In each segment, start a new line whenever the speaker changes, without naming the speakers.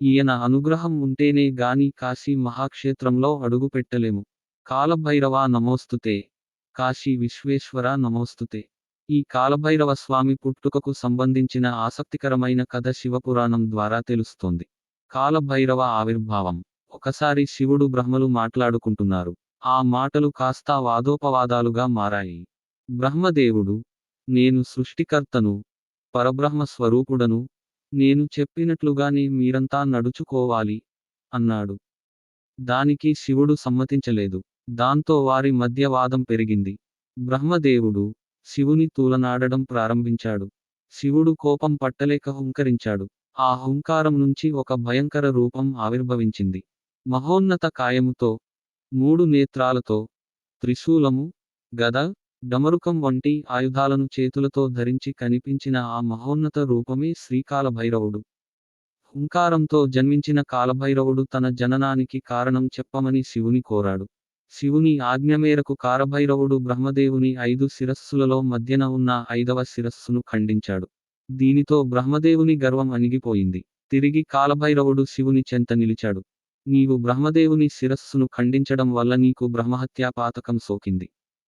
ఈయన అనుగ్రహం ఉంటేనే గాని కాశీ మహాక్షేత్రంలో అడుగుపెట్టలేము. కాలభైరవ నమోస్తుతే. కాశీ విశ్వేశ్వర నమోస్తుతే. ఈ కాలభైరవ స్వామి పుట్టుకకు సంబంధించిన ఆసక్తికరమైన కథ శివపురాణం ద్వారా తెలుస్తోంది. కాలభైరవ ఆవిర్భావం. ఒకసారి శివుడు బ్రహ్మలు మాట్లాడుకుంటున్నారు. ఆ మాటలు కాస్త వాదోపవాదాలుగా మారాయి. బ్రహ్మదేవుడు నేను సృష్టికర్తను పరబ్రహ్మ స్వరూపుడను నేను చెప్పినట్లుగానే మీరంతా నడుచుకోవాలి అన్నాడు. దానికి శివుడు సమ్మతించలేదు. దాంతో వారి మధ్య వాదం పెరిగింది. బ్రహ్మదేవుడు శివుని తూలనాడడం ప్రారంభించాడు. శివుడు కోపం పట్టలేక హుంకరించాడు. ఆ హుంకారం నుంచి ఒక భయంకర రూపం ఆవిర్భవించింది. మహోన్నత కాయముతో మూడు నేత్రాలతో త్రిశూలము గద డమరుకం వంటి ఆయుధాలను చేతులతో ధరించి కనిపించిన ఆ మహోన్నత రూపమే శ్రీకాలభైరవుడు. హుంకారంతో జన్మించిన కాలభైరవుడు తన జననానికి కారణం చెప్పమని శివుని కోరాడు. శివుని ఆజ్ఞ మేరకు కారభైరవుడు బ్రహ్మదేవుని ఐదు శిరస్సులలో మధ్యన ఉన్న ఐదవ శిరస్సును ఖండించాడు. దీనితో బ్రహ్మదేవుని గర్వం అణిగిపోయింది. తిరిగి కాలభైరవుడు శివుని చెంత నిలిచాడు. నీవు బ్రహ్మదేవుని శిరస్సును ఖండించడం వల్ల నీకు బ్రహ్మహత్యా పాతకం సోకింది.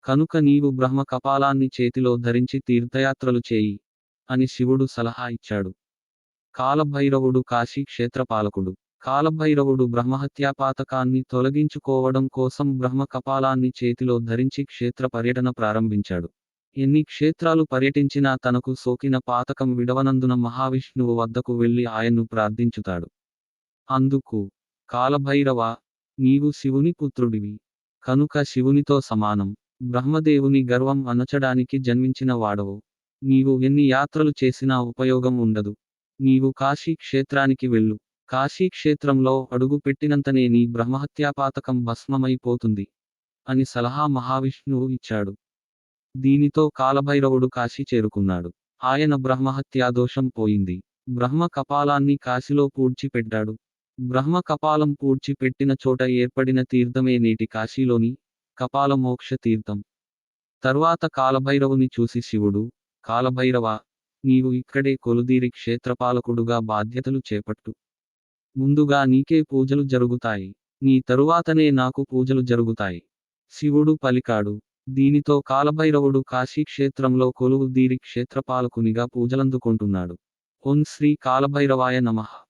కనుక నీవు బ్రహ్మ కపాలాన్ని చేతిలో ధరించి తీర్థయాత్రలు చేయి అని శివుడు సలహా ఇచ్చాడు. కాలభైరవుడు కాశీ క్షేత్రపాలకుడు. కాలభైరవుడు బ్రహ్మహత్యాపాతకాన్ని తొలగించుకోవడం కోసం బ్రహ్మ కపాలాన్ని చేతిలో ధరించి క్షేత్ర పర్యటన ప్రారంభించాడు. ఎన్ని క్షేత్రాలు పర్యటించినా తనకు సోకిన పాతకం విడవనందున మహావిష్ణువు వద్దకు వెళ్ళి ఆయన్ను ప్రార్థించుతాడు. అందుకు కాలభైరవ నీవు శివుని పుత్రుడివి కనుక శివునితో సమానం. బ్రహ్మదేవుని గర్వం అనచడానికి జన్మించిన వాడవు. నీవు ఎన్ని యాత్రలు చేసినా ఉపయోగం ఉండదు. నీవు కాశీ క్షేత్రానికి వెళ్ళు. కాశీ క్షేత్రంలో అడుగు పెట్టినంతనే నీ బ్రహ్మహత్యాపాతకం భస్మమైపోతుంది అని సలహా మహావిష్ణువు ఇచ్చాడు. దీనితో కాలభైరవుడు కాశీ చేరుకున్నాడు. ఆయన బ్రహ్మహత్యా దోషం పోయింది. బ్రహ్మ కపాలాన్ని కాశీలో పూడ్చిపెట్టాడు. బ్రహ్మ కపాలం పూడ్చిపెట్టిన చోట ఏర్పడిన తీర్థమే నేటి కాశీలోని కపాల మోక్ష తీర్థం తర్వాత కాలభైరవుని చూసి శివుడు కాలభైరవ నీవు ఇక్కడే కొలుదీరి క్షేత్రపాలకుడుగా బాధ్యతలు చేపట్టు. ముందుగా నీకే పూజలు జరుగుతాయి. నీ తరువాతనే నాకు పూజలు జరుగుతాయి. శివుడు పలికాడు దీనితో కాలభైరవుడు కాశీ క్షేత్రంలో క్షేత్రపాలకునిగా పూజలందుకుంటున్నాడు. ఓం శ్రీ కాలభైరవాయ నమః.